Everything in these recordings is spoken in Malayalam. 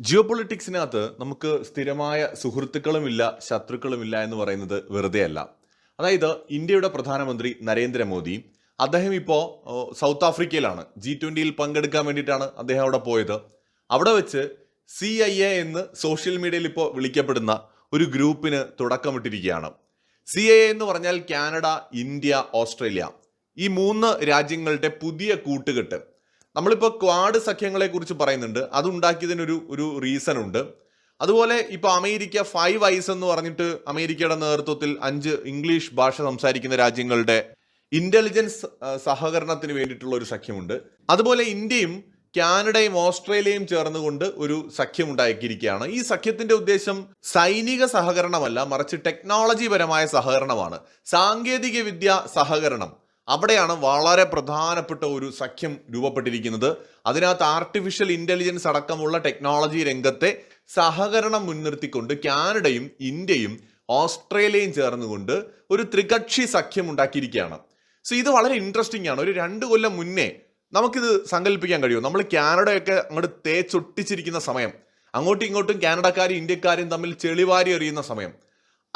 ജിയോ പൊളിറ്റിക്സിനകത്ത് നമുക്ക് സ്ഥിരമായ സുഹൃത്തുക്കളുമില്ല ശത്രുക്കളുമില്ല എന്ന് പറയുന്നത് വെറുതെയല്ല. അതായത് ഇന്ത്യയുടെ പ്രധാനമന്ത്രി നരേന്ദ്രമോദി അദ്ദേഹം ഇപ്പോൾ സൗത്ത് ആഫ്രിക്കയിലാണ്. ജി ട്വന്റിയിൽ പങ്കെടുക്കാൻ വേണ്ടിയിട്ടാണ് അദ്ദേഹം അവിടെ പോയത്. അവിടെ വെച്ച് സി ഐ എ എന്ന് സോഷ്യൽ മീഡിയയിൽ ഇപ്പോൾ വിളിക്കപ്പെടുന്ന ഒരു ഗ്രൂപ്പിന് തുടക്കമിട്ടിരിക്കുകയാണ്. സി ഐ എ എന്ന് പറഞ്ഞാൽ കാനഡ ഇന്ത്യ ഓസ്ട്രേലിയ. ഈ മൂന്ന് രാജ്യങ്ങളുടെ പുതിയ കൂട്ടുകെട്ട്. നമ്മളിപ്പോൾ ക്വാഡ് സഖ്യങ്ങളെ കുറിച്ച് പറയുന്നുണ്ട്. അതുണ്ടാക്കിയതിനൊരു ഒരു റീസൺ ഉണ്ട്. അതുപോലെ ഇപ്പോൾ അമേരിക്ക ഫൈവ് ഐസ് എന്ന് പറഞ്ഞിട്ട് അമേരിക്കയുടെ നേതൃത്വത്തിൽ അഞ്ച് ഇംഗ്ലീഷ് ഭാഷ സംസാരിക്കുന്ന രാജ്യങ്ങളുടെ ഇന്റലിജൻസ് സഹകരണത്തിന് വേണ്ടിയിട്ടുള്ള ഒരു സഖ്യമുണ്ട്. അതുപോലെ ഇന്ത്യയും കാനഡയും ഓസ്ട്രേലിയയും ചേർന്നുകൊണ്ട് ഒരു സഖ്യം ഉണ്ടാക്കിയിരിക്കുകയാണ് ഈ സഖ്യത്തിന്റെ ഉദ്ദേശം സൈനിക സഹകരണമല്ല മറിച്ച് ടെക്നോളജിപരമായ സഹകരണമാണ്. സാങ്കേതിക വിദ്യ സഹകരണം. അവിടെയാണ് വളരെ പ്രധാനപ്പെട്ട ഒരു സഖ്യം രൂപപ്പെട്ടിരിക്കുന്നത്. അതിനകത്ത് ആർട്ടിഫിഷ്യൽ ഇന്റലിജൻസ് അടക്കമുള്ള ടെക്നോളജി രംഗത്തെ സഹകരണം മുൻനിർത്തിക്കൊണ്ട് കാനഡയും ഇന്ത്യയും ഓസ്ട്രേലിയയും ചേർന്നുകൊണ്ട് ഒരു ത്രികക്ഷി സഖ്യം ഉണ്ടാക്കിയിരിക്കുകയാണ്. സോ ഇത് വളരെ ഇൻട്രസ്റ്റിംഗ് ആണ്. ഒരു രണ്ട് കൊല്ലം മുന്നേ നമുക്കിത് സങ്കല്പിക്കാൻ കഴിയും നമ്മൾ കാനഡയൊക്കെ അങ്ങോട്ട് തേച്ചൊട്ടിച്ചിരിക്കുന്ന സമയം. അങ്ങോട്ടും ഇങ്ങോട്ടും കാനഡക്കാരും ഇന്ത്യക്കാരും തമ്മിൽ ചെളിവാരി എറിയുന്ന സമയം.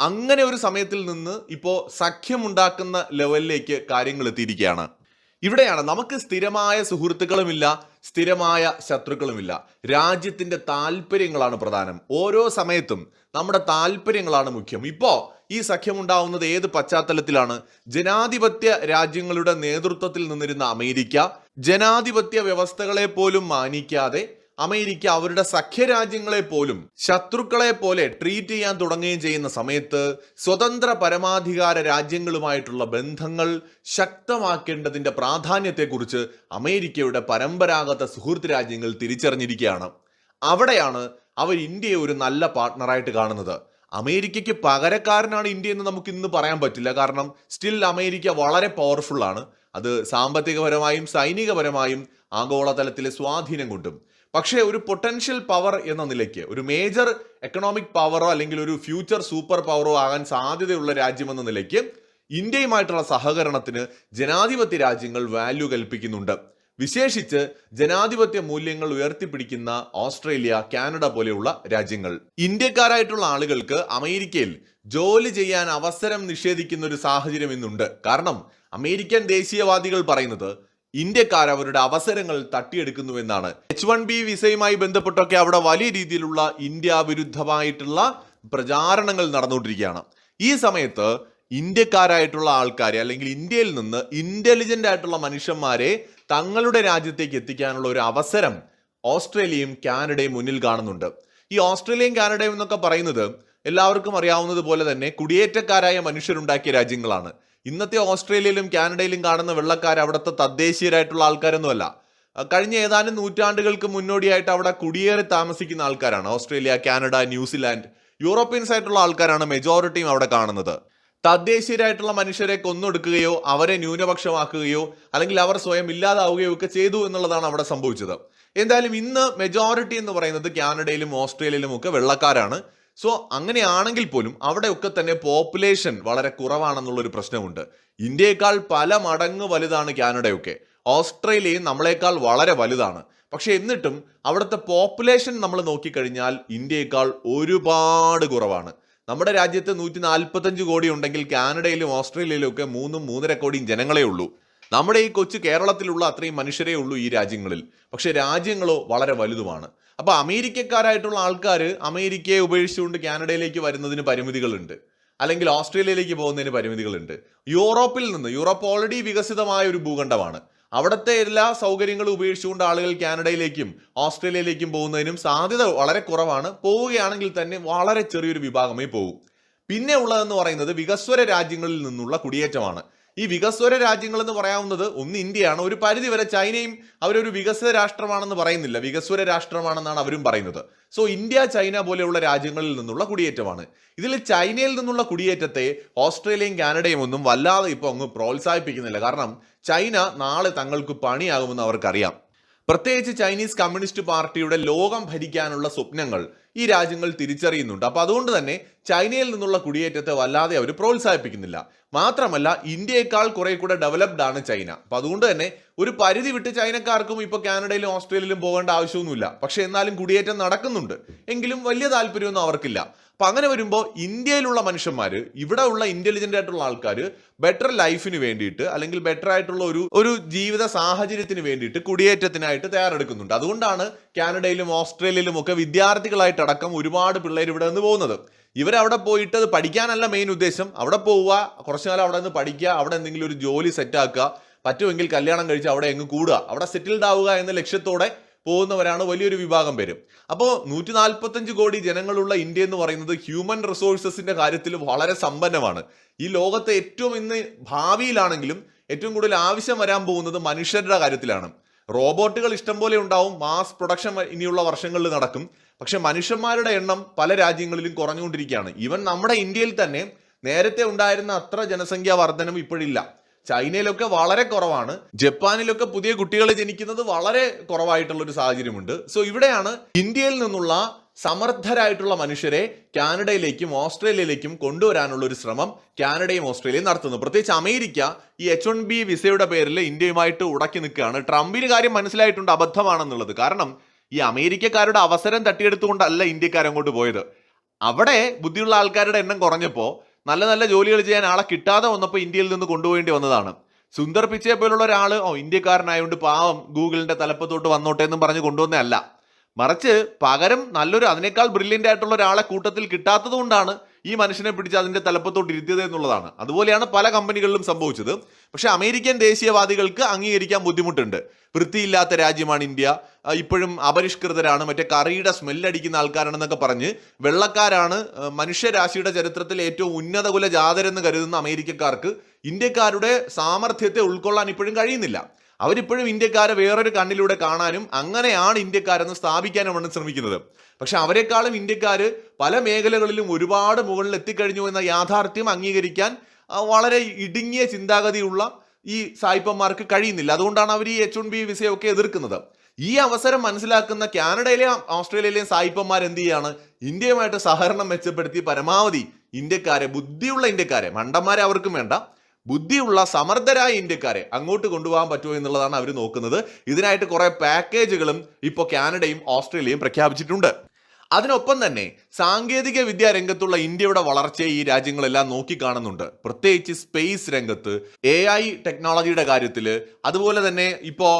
അങ്ങനെ ഒരു സമയത്തിൽ നിന്ന് ഇപ്പോൾ സഖ്യമുണ്ടാക്കുന്ന ലെവലിലേക്ക് കാര്യങ്ങൾ എത്തിയിരിക്കുകയാണ്. ഇവിടെയാണ് നമുക്ക് സ്ഥിരമായ സുഹൃത്തുക്കളുമില്ല സ്ഥിരമായ ശത്രുക്കളുമില്ല. രാജ്യത്തിന്റെ താല്പര്യങ്ങളാണ് പ്രധാനം. ഓരോ സമയത്തും നമ്മുടെ താല്പര്യങ്ങളാണ് മുഖ്യം. ഇപ്പോൾ ഈ സഖ്യമുണ്ടാവുന്നത് ഏത് പശ്ചാത്തലത്തിലാണ്? ജനാധിപത്യ രാജ്യങ്ങളുടെ നേതൃത്വത്തിൽ നിന്നിരുന്ന അമേരിക്ക ജനാധിപത്യ വ്യവസ്ഥകളെ പോലും മാനിക്കാതെ അമേരിക്ക അവരുടെ സഖ്യരാജ്യങ്ങളെ പോലും ശത്രുക്കളെ പോലെ ട്രീറ്റ് ചെയ്യാൻ തുടങ്ങുകയും ചെയ്യുന്ന സമയത്ത് സ്വതന്ത്ര പരമാധികാര രാജ്യങ്ങളുമായിട്ടുള്ള ബന്ധങ്ങൾ ശക്തമാക്കേണ്ടതിന്റെ പ്രാധാന്യത്തെക്കുറിച്ച് അമേരിക്കയുടെ പരമ്പരാഗത സുഹൃത്ത് രാജ്യങ്ങൾ തിരിച്ചറിഞ്ഞിരിക്കുകയാണ്. അവിടെയാണ് അവർ ഇന്ത്യയെ ഒരു നല്ല പാർട്ട്ണറായിട്ട് കാണുന്നത്. അമേരിക്കയ്ക്ക് പകരക്കാരനാണ് ഇന്ത്യ എന്ന് നമുക്ക് ഇന്ന് പറയാൻ പറ്റില്ല. കാരണം സ്റ്റിൽ അമേരിക്ക വളരെ പവർഫുൾ ആണ്. അത് സാമ്പത്തികപരമായും സൈനികപരമായും ആഗോളതലത്തിലെ സ്വാധീനം കൊണ്ടും പക്ഷേ ഒരു പൊട്ടൻഷ്യൽ പവർ എന്ന നിലയ്ക്ക് ഒരു മേജർ എക്കണോമിക് പവറോ അല്ലെങ്കിൽ ഒരു ഫ്യൂച്ചർ സൂപ്പർ പവറോ ആകാൻ സാധ്യതയുള്ള രാജ്യമെന്ന നിലയ്ക്ക് ഇന്ത്യയുമായിട്ടുള്ള സഹകരണത്തിന് ജനാധിപത്യ രാജ്യങ്ങൾ വാല്യൂ കൽപ്പിക്കുന്നുണ്ട്. വിശേഷിച്ച് ജനാധിപത്യ മൂല്യങ്ങൾ ഉയർത്തിപ്പിടിക്കുന്ന ഓസ്ട്രേലിയ കാനഡ പോലെയുള്ള രാജ്യങ്ങൾ. ഇന്ത്യക്കാരായിട്ടുള്ള ആളുകൾക്ക് അമേരിക്കയിൽ ജോലി ചെയ്യാൻ അവസരം നിഷേധിക്കുന്ന ഒരു സാഹചര്യം ഇന്നുണ്ട്. കാരണം അമേരിക്കൻ ദേശീയവാദികൾ പറയുന്നത് ഇന്ത്യക്കാർ അവരുടെ അവസരങ്ങൾ തട്ടിയെടുക്കുന്നുവെന്നാണ് എച്ച് വൺ ബി വിസയുമായി ബന്ധപ്പെട്ടൊക്കെ അവിടെ വലിയ രീതിയിലുള്ള ഇന്ത്യ വിരുദ്ധമായിട്ടുള്ള പ്രചാരണങ്ങൾ നടന്നുകൊണ്ടിരിക്കുകയാണ്. ഈ സമയത്ത് ഇന്ത്യക്കാരായിട്ടുള്ള ആൾക്കാരെ അല്ലെങ്കിൽ ഇന്ത്യയിൽ നിന്ന് ഇന്റലിജന്റ് ആയിട്ടുള്ള മനുഷ്യന്മാരെ തങ്ങളുടെ രാജ്യത്തേക്ക് എത്തിക്കാനുള്ള ഒരു അവസരം ഓസ്ട്രേലിയയും കാനഡയും മുന്നിൽ കാണുന്നുണ്ട്. ഈ ഓസ്ട്രേലിയയും കാനഡയും എന്നൊക്കെ പറയുന്നത് എല്ലാവർക്കും അറിയാവുന്നത് പോലെ തന്നെ കുടിയേറ്റക്കാരായ മനുഷ്യരുണ്ടാക്കിയ രാജ്യങ്ങളാണ്. ഇന്നത്തെ ഓസ്ട്രേലിയയിലും കാനഡയിലും കാണുന്ന വെള്ളക്കാർ അവിടുത്തെ തദ്ദേശീയരായിട്ടുള്ള ആൾക്കാരൊന്നുമല്ല. കഴിഞ്ഞ ഏതാനും നൂറ്റാണ്ടുകൾക്ക് മുന്നോടിയായിട്ട് അവിടെ കുടിയേറി താമസിക്കുന്ന ആൾക്കാരാണ്. ഓസ്ട്രേലിയ കാനഡ ന്യൂസിലാൻഡ് യൂറോപ്യൻസ് ആയിട്ടുള്ള ആൾക്കാരാണ് മെജോറിറ്റിയും അവിടെ കാണുന്നത്. തദ്ദേശീയരായിട്ടുള്ള മനുഷ്യരെ കൊന്നൊടുക്കുകയോ അവരെ ന്യൂനപക്ഷമാക്കുകയോ അല്ലെങ്കിൽ അവർ സ്വയം ഇല്ലാതാവുകയോ ഒക്കെ ചെയ്തു എന്നുള്ളതാണ് അവിടെ സംഭവിച്ചത്. എന്തായാലും ഇന്ന് മെജോറിറ്റി എന്ന് പറയുന്നത് കാനഡയിലും ഓസ്ട്രേലിയയിലും ഒക്കെ വെള്ളക്കാരാണ്. സോ അങ്ങനെയാണെങ്കിൽ പോലും അവിടെയൊക്കെ തന്നെ പോപ്പുലേഷൻ വളരെ കുറവാണെന്നുള്ളൊരു പ്രശ്നമുണ്ട്. ഇന്ത്യയേക്കാൾ പല മടങ്ങ് വലുതാണ് കാനഡയൊക്കെ. ഓസ്ട്രേലിയയും നമ്മളെക്കാൾ വളരെ വലുതാണ്. പക്ഷെ എന്നിട്ടും അവിടുത്തെ പോപ്പുലേഷൻ നമ്മൾ നോക്കിക്കഴിഞ്ഞാൽ ഇന്ത്യയേക്കാൾ ഒരുപാട് കുറവാണ്. നമ്മുടെ രാജ്യത്ത് നൂറ്റി നാൽപ്പത്തഞ്ച് കോടി ഉണ്ടെങ്കിൽ കാനഡയിലും ഓസ്ട്രേലിയയിലും ഒക്കെ മൂന്നും മൂന്നര കോടിയും ജനങ്ങളേ ഉള്ളൂ. നമ്മുടെ ഈ കൊച്ചു കേരളത്തിലുള്ള അത്രയും മനുഷ്യരേ ഉള്ളൂ ഈ രാജ്യങ്ങളിൽ. പക്ഷേ രാജ്യങ്ങളോ വളരെ വലുതുമാണ്. അപ്പോൾ അമേരിക്കക്കാരായിട്ടുള്ള ആൾക്കാർ അമേരിക്കയെ ഉപേക്ഷിച്ചുകൊണ്ട് കാനഡയിലേക്ക് വരുന്നതിന് പരിമിതികളുണ്ട്. അല്ലെങ്കിൽ ഓസ്ട്രേലിയയിലേക്ക് പോകുന്നതിന് പരിമിതികളുണ്ട്. യൂറോപ്പിൽ നിന്ന് യൂറോപ്പ് ഓൾറെഡി വികസിതമായ ഒരു ഭൂഖണ്ഡമാണ്. അവിടുത്തെ എല്ലാ സൗകര്യങ്ങളും ഉപേക്ഷിച്ചുകൊണ്ട് ആളുകൾ കാനഡയിലേക്കും ഓസ്ട്രേലിയയിലേക്കും പോകുന്നതിനും സാധ്യത വളരെ കുറവാണ്. പോവുകയാണെങ്കിൽ തന്നെ വളരെ ചെറിയൊരു വിഭാഗമേ പോകും പിന്നെ ഉള്ളതെന്ന് പറയുന്നത് വികസ്വര രാജ്യങ്ങളിൽ നിന്നുള്ള കുടിയേറ്റമാണ്. ഈ വികസ്വര രാജ്യങ്ങൾ എന്ന് പറയാവുന്നത് ഒന്ന് ഇന്ത്യയാണ്. ഒരു പരിധി വരെ ചൈനയും അവരൊരു വികസിത രാഷ്ട്രമാണെന്ന് പറയുന്നില്ല. വികസ്വര രാഷ്ട്രമാണെന്നാണ് അവരും പറയുന്നത്. സോ ഇന്ത്യ ചൈന പോലെയുള്ള രാജ്യങ്ങളിൽ നിന്നുള്ള കുടിയേറ്റമാണ്. ഇതിൽ ചൈനയിൽ നിന്നുള്ള കുടിയേറ്റത്തെ ഓസ്ട്രേലിയയും കാനഡയും ഒന്നും വല്ലാതെ ഇപ്പോൾ അങ്ങ് പ്രോത്സാഹിപ്പിക്കുന്നില്ല. കാരണം ചൈന നാളെ തങ്ങൾക്ക് പണിയാകുമെന്ന് അവർക്കറിയാം. പ്രത്യേകിച്ച് ചൈനീസ് കമ്മ്യൂണിസ്റ്റ് പാർട്ടിയുടെ ലോകം ഭരിക്കാനുള്ള സ്വപ്നങ്ങൾ ഈ രാജ്യങ്ങൾ തിരിച്ചറിയുന്നുണ്ട്. അപ്പോൾ അതുകൊണ്ട് തന്നെ ചൈനയിൽ നിന്നുള്ള കുടിയേറ്റത്തെ വല്ലാതെ അവർ പ്രോത്സാഹിപ്പിക്കുന്നില്ല. മാത്രമല്ല ഇന്ത്യയേക്കാൾ കുറെ കൂടെ ഡെവലപ്ഡ് ആണ് ചൈന. അപ്പൊ അതുകൊണ്ട് തന്നെ ഒരു പരിധി വിട്ട് ചൈനക്കാർക്കും ഇപ്പൊ കാനഡയിലും ഓസ്ട്രേലിയയിലും പോകേണ്ട ആവശ്യമൊന്നുമില്ല. പക്ഷെ എന്നാലും കുടിയേറ്റം നടക്കുന്നുണ്ട്. എങ്കിലും വലിയ താല്പര്യമൊന്നും അവർക്കില്ല. അപ്പൊ അങ്ങനെ വരുമ്പോൾ ഇന്ത്യയിലുള്ള മനുഷ്യന്മാർ ഇവിടെ ഉള്ള ഇന്റലിജന്റ് ആയിട്ടുള്ള ആൾക്കാർ ബെറ്റർ ലൈഫിന് വേണ്ടിയിട്ട് അല്ലെങ്കിൽ ബെറ്റർ ആയിട്ടുള്ള ഒരു ഒരു ജീവിത സാഹചര്യത്തിന് വേണ്ടിയിട്ട് കുടിയേറ്റത്തിനായിട്ട് തയ്യാറെടുക്കുന്നുണ്ട്. അതുകൊണ്ടാണ് കാനഡയിലും ഓസ്ട്രേലിയയിലും ഒക്കെ വിദ്യാർത്ഥികളായിട്ടടക്കം ഒരുപാട് പിള്ളേർ ഇവിടെ നിന്ന് പോകുന്നത്. ഇവരവിടെ പോയിട്ട് അത് പഠിക്കാനല്ല മെയിൻ ഉദ്ദേശം. അവിടെ പോവുക കുറച്ചു കാലം അവിടെ നിന്ന് പഠിക്കുക അവിടെ എന്തെങ്കിലും ഒരു ജോലി സെറ്റാക്കുക പറ്റുമെങ്കിൽ കല്യാണം കഴിച്ച് അവിടെ എങ്ങ് കൂടുക. അവിടെ സെറ്റിൽഡ് ആവുക എന്ന ലക്ഷ്യത്തോടെ പോകുന്നവരാണ് വലിയൊരു വിഭാഗം പേര്. അപ്പോൾ നൂറ്റി നാൽപ്പത്തഞ്ച് കോടി ജനങ്ങളുള്ള ഇന്ത്യ എന്ന് പറയുന്നത് ഹ്യൂമൻ റിസോഴ്സസിന്റെ കാര്യത്തിൽ വളരെ സമ്പന്നമാണ്. ഈ ലോകത്തെ ഏറ്റവും ഇന്ന് ഭാവിയിലാണെങ്കിലും ഏറ്റവും കൂടുതൽ ആവശ്യം വരാൻ പോകുന്നത് മനുഷ്യരുടെ കാര്യത്തിലാണ്. റോബോട്ടുകൾ ഇഷ്ടംപോലെ ഉണ്ടാവും മാസ് പ്രൊഡക്ഷൻ ഇനിയുള്ള വർഷങ്ങളിൽ നടക്കും. പക്ഷെ മനുഷ്യന്മാരുടെ എണ്ണം പല രാജ്യങ്ങളിലും കുറഞ്ഞുകൊണ്ടിരിക്കുകയാണ്. ഈവൻ നമ്മുടെ ഇന്ത്യയിൽ തന്നെ നേരത്തെ ഉണ്ടായിരുന്ന അത്ര ജനസംഖ്യാ വർധനം ഇപ്പോഴില്ല. ചൈനയിലൊക്കെ വളരെ കുറവാണ്. ജപ്പാനിലൊക്കെ പുതിയ കുട്ടികൾ ജനിക്കുന്നത് വളരെ കുറവായിട്ടുള്ള ഒരു സാഹചര്യമുണ്ട്. സോ ഇവിടെയാണ് ഇന്ത്യയിൽ നിന്നുള്ള സമർത്ഥരായിട്ടുള്ള മനുഷ്യരെ കാനഡയിലേക്കും ഓസ്ട്രേലിയയിലേക്കും കൊണ്ടുവരാനുള്ള ഒരു ശ്രമം കാനഡയും ഓസ്ട്രേലിയയും നടത്തുന്നു. പ്രത്യേകിച്ച് അമേരിക്ക ഈ എച്ച് വൺ ബി വിസയുടെ പേരിൽ ഇന്ത്യയുമായിട്ട് ഉടക്കി നിൽക്കുകയാണ്. ട്രംപിന് കാര്യം മനസ്സിലായിട്ടുണ്ട് അബദ്ധമാണെന്നുള്ളത്. കാരണം ഈ അമേരിക്കക്കാരുടെ അവസരം തട്ടിയെടുത്തുകൊണ്ടല്ല ഇന്ത്യക്കാർ അങ്ങോട്ട് പോയത്. അവിടെ ബുദ്ധിയുള്ള ആൾക്കാരുടെ എണ്ണം കുറഞ്ഞപ്പോൾ നല്ല നല്ല ജോലികൾ ചെയ്യാൻ ആളെ കിട്ടാതെ വന്നപ്പോൾ ഇന്ത്യയിൽ നിന്ന് കൊണ്ടുപോകേണ്ടി വന്നതാണ്. സുന്ദർ പിച്ചയെ പോലുള്ള ഒരാൾ ഓ ഇന്ത്യക്കാരനായതുകൊണ്ട് പാവം ഗൂഗിളിന്റെ തലപ്പത്തോട്ട് വന്നോട്ടെ എന്നും പറഞ്ഞ് കൊണ്ടുവന്നതല്ല മറിച്ച് പകരം നല്ലൊരു അതിനേക്കാൾ ബ്രില്യന്റ് ആയിട്ടുള്ള ഒരാളെ കൂട്ടത്തിൽ കിട്ടാത്തത് കൊണ്ടാണ് ഈ മനുഷ്യനെ പിടിച്ച് അതിന്റെ തലപ്പത്തോട്ട് ഇരുത്തിയത് എന്നുള്ളതാണ്. അതുപോലെയാണ് പല കമ്പനികളിലും സംഭവിച്ചത്. പക്ഷേ അമേരിക്കൻ ദേശീയവാദികൾക്ക് അംഗീകരിക്കാൻ ബുദ്ധിമുട്ടുണ്ട്. വൃത്തിയില്ലാത്ത രാജ്യമാണ് ഇന്ത്യ. ഇപ്പോഴും അപരിഷ്കൃതരാണ്. മറ്റേ കറിയുടെ സ്മെല്ലടിക്കുന്ന ആൾക്കാരാണെന്നൊക്കെ പറഞ്ഞ് വെള്ളക്കാരാണ് മനുഷ്യരാശിയുടെ ചരിത്രത്തിൽ ഏറ്റവും ഉന്നത ഉന്നതകുല ജാതരെന്ന് കരുതുന്ന അമേരിക്കക്കാർക്ക് ഇന്ത്യക്കാരുടെ സാമർഥ്യത്തെ ഉൾക്കൊള്ളാൻ ഇപ്പോഴും കഴിയുന്നില്ല. അവരിപ്പോഴും ഇന്ത്യക്കാരെ വേറൊരു കണ്ണിലൂടെ കാണാനും അങ്ങനെയാണ് ഇന്ത്യക്കാരെന്ന് സ്ഥാപിക്കാനുമാണ് ശ്രമിക്കുന്നത്. പക്ഷെ അവരെക്കാളും ഇന്ത്യക്കാർ പല മേഖലകളിലും ഒരുപാട് മുകളിൽ എത്തിക്കഴിഞ്ഞു എന്ന യാഥാർത്ഥ്യം അംഗീകരിക്കാൻ വളരെ ഇടുങ്ങിയ ചിന്താഗതിയുള്ള ഈ സായിപ്പന്മാർക്ക് കഴിയുന്നില്ല. അതുകൊണ്ടാണ് അവർ ഈ എച്ച് വൺ ബി വിസയൊക്കെ എതിർക്കുന്നത്. ഈ അവസരം മനസ്സിലാക്കുന്ന കാനഡയിലെയും ഓസ്ട്രേലിയയിലെയും സായിപ്പന്മാർ എന്ത് ചെയ്യാണ്? ഇന്ത്യയുമായിട്ട് സഹകരണം മെച്ചപ്പെടുത്തി പരമാവധി ഇന്ത്യക്കാരെ ബുദ്ധിയുള്ള ഇന്ത്യക്കാരെ മണ്ടന്മാരെ അവർക്കും വേണ്ട ബുദ്ധിയുള്ള സമർത്ഥരായ ഇന്ത്യക്കാരെ അങ്ങോട്ട് കൊണ്ടുപോകാൻ പറ്റുമോ എന്നുള്ളതാണ് അവർ നോക്കുന്നത്. ഇതിനായിട്ട് കുറെ പാക്കേജുകളും ഇപ്പോൾ കാനഡയും ഓസ്ട്രേലിയയും പ്രഖ്യാപിച്ചിട്ടുണ്ട്. അതിനൊപ്പം തന്നെ സാങ്കേതിക വിദ്യാ രംഗത്തുള്ള ഇന്ത്യയുടെ വളർച്ചയെ ഈ രാജ്യങ്ങളെല്ലാം നോക്കിക്കാണുന്നുണ്ട്. പ്രത്യേകിച്ച് സ്പേസ് രംഗത്ത് എ ഐ ടെക്നോളജിയുടെ കാര്യത്തിൽ അതുപോലെ തന്നെ ഇപ്പോൾ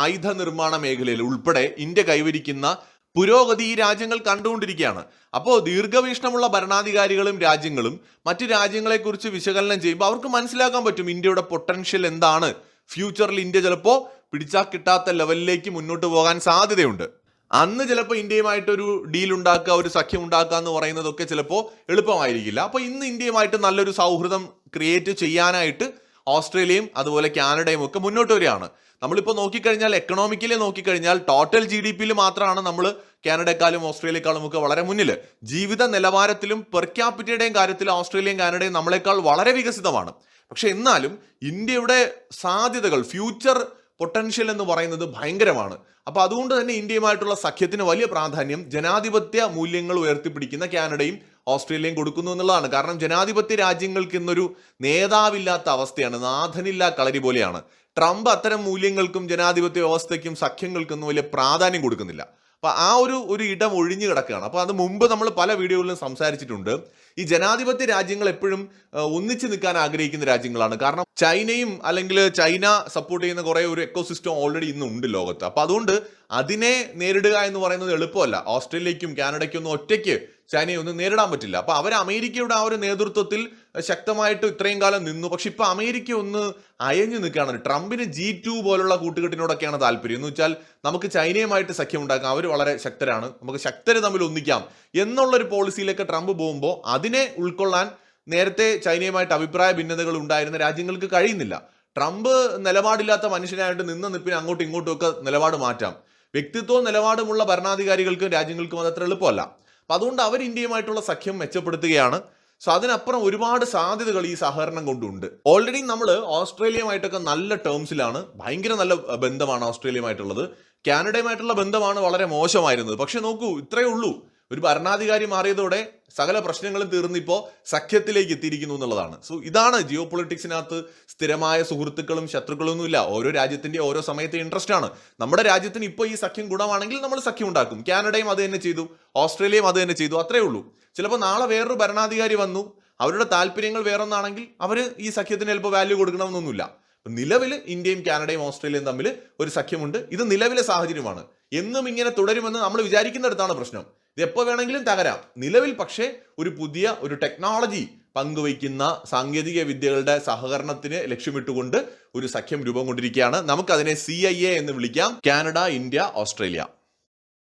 ആയുധ നിർമ്മാണ മേഖലയിൽ ഉൾപ്പെടെ ഇന്ത്യ കൈവരിക്കുന്ന പുരോഗതി ഈ രാജ്യങ്ങൾ കണ്ടുകൊണ്ടിരിക്കുകയാണ്. അപ്പോൾ ദീർഘവീക്ഷണമുള്ള ഭരണാധികാരികളും രാജ്യങ്ങളും മറ്റു രാജ്യങ്ങളെക്കുറിച്ച് വിശകലനം ചെയ്യുമ്പോൾ അവർക്ക് മനസ്സിലാക്കാൻ പറ്റും ഇന്ത്യയുടെ പൊട്ടൻഷ്യൽ എന്താണ്. ഫ്യൂച്ചറിൽ ഇന്ത്യ ചിലപ്പോൾ പിടിച്ചാൽ കിട്ടാത്ത ലെവലിലേക്ക് മുന്നോട്ട് പോകാൻ സാധ്യതയുണ്ട്. അന്ന് ചിലപ്പോൾ ഇന്ത്യയുമായിട്ടൊരു ഡീൽ ഉണ്ടാക്കുക ഒരു സഖ്യം ഉണ്ടാക്കുക എന്ന് പറയുന്നതൊക്കെ ചിലപ്പോൾ എളുപ്പമായിരിക്കില്ല. അപ്പോൾ ഇന്ന് ഇന്ത്യയുമായിട്ട് നല്ലൊരു സൗഹൃദം ക്രിയേറ്റ് ചെയ്യാനായിട്ട് ഓസ്ട്രേലിയയും അതുപോലെ കാനഡയും ഒക്കെ മുന്നോട്ട് വരികയാണ്. നമ്മളിപ്പോൾ നോക്കിക്കഴിഞ്ഞാൽ എക്കണോമിക്കലി നോക്കിക്കഴിഞ്ഞാൽ ടോട്ടൽ ജി ഡി പിയിൽ മാത്രമാണ് നമ്മൾ കാനഡയെക്കാളും ഓസ്ട്രേലിയക്കാളും ഒക്കെ വളരെ മുന്നിൽ ജീവിത നിലവാരത്തിലും പെർ ക്യാപിറ്റയുടെയും കാര്യത്തിൽ ഓസ്ട്രേലിയയും കാനഡയും നമ്മളെക്കാൾ വളരെ വികസിതമാണ്. പക്ഷെ എന്നാലും ഇന്ത്യയുടെ സാധ്യതകൾ ഫ്യൂച്ചർ പൊട്ടൻഷ്യൽ എന്ന് പറയുന്നത് ഭയങ്കരമാണ്. അപ്പോൾ അതുകൊണ്ട് തന്നെ ഇന്ത്യയുമായിട്ടുള്ള സഖ്യത്തിന് വലിയ പ്രാധാന്യം ജനാധിപത്യ മൂല്യങ്ങൾ ഉയർത്തിപ്പിടിക്കുന്ന കാനഡയും ഓസ്ട്രേലിയയും കൊടുക്കുന്നു എന്നുള്ളതാണ്. കാരണം ജനാധിപത്യ രാജ്യങ്ങൾക്ക് ഇന്നൊരു നേതാവില്ലാത്ത അവസ്ഥയാണ്. നാഥനില്ല കളരി പോലെയാണ്. ട്രംപ് അത്തരം മൂല്യങ്ങൾക്കും ജനാധിപത്യ വ്യവസ്ഥയ്ക്കും സഖ്യങ്ങൾക്കൊന്നും വലിയ പ്രാധാന്യം കൊടുക്കുന്നില്ല. അപ്പോൾ ആ ഒരു ഒരു ഇടം ഒഴിഞ്ഞു കിടക്കുകയാണ്. അപ്പോൾ അത് മുമ്പ് നമ്മൾ പല വീഡിയോകളിലും സംസാരിച്ചിട്ടുണ്ട്. ഈ ജനാധിപത്യ രാജ്യങ്ങൾ എപ്പോഴും ഒന്നിച്ചു നിൽക്കാൻ ആഗ്രഹിക്കുന്ന രാജ്യങ്ങളാണ്. കാരണം ചൈനയും അല്ലെങ്കിൽ ചൈന സപ്പോർട്ട് ചെയ്യുന്ന കുറേ ഒരു എക്കോസിസ്റ്റം ഓൾറെഡി ഇന്ന് ഉണ്ട് ലോകത്ത്. അപ്പൊ അതുകൊണ്ട് അതിനെ നേരിടുക എന്ന് പറയുന്നത് എളുപ്പമല്ല. ഓസ്ട്രേലിയക്കും കാനഡയ്ക്കും ഒന്നും ഒറ്റയ്ക്ക് ചൈനയെ ഒന്നും നേരിടാൻ പറ്റില്ല. അപ്പൊ അവർ അമേരിക്കയുടെ ആ ഒരു നേതൃത്വത്തിൽ ശക്തമായിട്ട് ഇത്രയും കാലം നിന്നു. പക്ഷെ ഇപ്പൊ അമേരിക്ക ഒന്ന് അയഞ്ഞു നിൽക്കുകയാണ്. ട്രംപിന് ജി ടു പോലുള്ള കൂട്ടുകെട്ടിനോടൊക്കെയാണ് താല്പര്യം. എന്ന് വെച്ചാൽ നമുക്ക് ചൈനയുമായിട്ട് സഖ്യം ഉണ്ടാക്കാം. അവർ വളരെ ശക്തരാണ്. നമുക്ക് ശക്തരെ തമ്മിൽ ഒന്നിക്കാം. എന്നുള്ളൊരു പോളിസിയിലേക്ക് ട്രംപ് പോകുമ്പോൾ അതിനെ ഉൾക്കൊള്ളാൻ നേരത്തെ ചൈനയുമായിട്ട് അഭിപ്രായ ഭിന്നതകൾ ഉണ്ടായിരുന്ന രാജ്യങ്ങൾക്ക് കഴിയുന്നില്ല. ട്രംപ് നിലപാടില്ലാത്ത മനുഷ്യനായിട്ട് നിന്ന് നിപ്പിന് അങ്ങോട്ടും ഇങ്ങോട്ടും ഒക്കെ നിലപാട് മാറ്റാം. വ്യക്തിത്വവും നിലപാടുമുള്ള ഭരണാധികാരികൾക്കും രാജ്യങ്ങൾക്കും അതത്ര എളുപ്പമല്ല. അപ്പൊ അതുകൊണ്ട് അവർ ഇന്ത്യയുമായിട്ടുള്ള സഖ്യം മെച്ചപ്പെടുത്തുകയാണ്. സോ അതിനപ്പുറം ഒരുപാട് സാധ്യതകൾ ഈ സഹകരണം കൊണ്ടുണ്ട്. ഓൾറെഡി നമ്മൾ ഓസ്ട്രേലിയയുമായിട്ടൊക്കെ നല്ല ടേംസിലാണ് ഭയങ്കര നല്ല ബന്ധമാണ് ഓസ്ട്രേലിയയുമായിട്ടുള്ളത്. കാനഡയുമായിട്ടുള്ള ബന്ധമാണ് വളരെ മോശമായിരുന്നത്. പക്ഷേ നോക്കൂ ഇത്രയേ ഉള്ളൂ. ഒരു ഭരണാധികാരി മാറിയതോടെ സകല പ്രശ്നങ്ങളും തീർന്നിപ്പോൾ സഖ്യത്തിലേക്ക് എത്തിയിരിക്കുന്നു എന്നുള്ളതാണ്. സോ ഇതാണ് ജിയോ പൊളിറ്റിക്സിനകത്ത് സ്ഥിരമായ സുഹൃത്തുക്കളും ശത്രുക്കളും ഒന്നുമില്ല ഓരോ രാജ്യത്തിന്റെ ഓരോ സമയത്തെ ഇൻട്രസ്റ്റ് ആണ്. നമ്മുടെ രാജ്യത്തിന് ഇപ്പോൾ ഈ സഖ്യം ഗുണമാണെങ്കിൽ നമ്മൾ സഖ്യം ഉണ്ടാക്കും. കാനഡയും അത് തന്നെ ചെയ്തു. ഓസ്ട്രേലിയയും അത് തന്നെ ചെയ്തു. അത്രേ ഉള്ളൂ. ചിലപ്പോൾ നാളെ വേറൊരു ഭരണാധികാരി വന്നു. അവരുടെ താല്പര്യങ്ങൾ വേറൊന്നാണെങ്കിൽ അവർ ഈ സഖ്യത്തിന് ചിലപ്പോൾ വാല്യൂ കൊടുക്കണമെന്നൊന്നുമില്ല. നിലവിൽ ഇന്ത്യയും കാനഡയും ഓസ്ട്രേലിയയും തമ്മിൽ ഒരു സഖ്യമുണ്ട്. ഇത് നിലവിലെ സാഹചര്യമാണ്. എന്നും ഇങ്ങനെ തുടരുമെന്ന് നമ്മൾ വിചാരിക്കുന്നിടത്താണ് പ്രശ്നം. ഇത് എപ്പോൾ വേണമെങ്കിലും തകരാം. നിലവിൽ പക്ഷേ ഒരു പുതിയ ഒരു ടെക്നോളജി പങ്കുവയ്ക്കുന്ന സാങ്കേതിക വിദ്യകളുടെ സഹകരണത്തിന് ലക്ഷ്യമിട്ടുകൊണ്ട് ഒരു സഖ്യം രൂപം കൊണ്ടിരിക്കുകയാണ്. നമുക്കതിനെ സി ഐ എ എന്ന് വിളിക്കാം. Canada India Australia.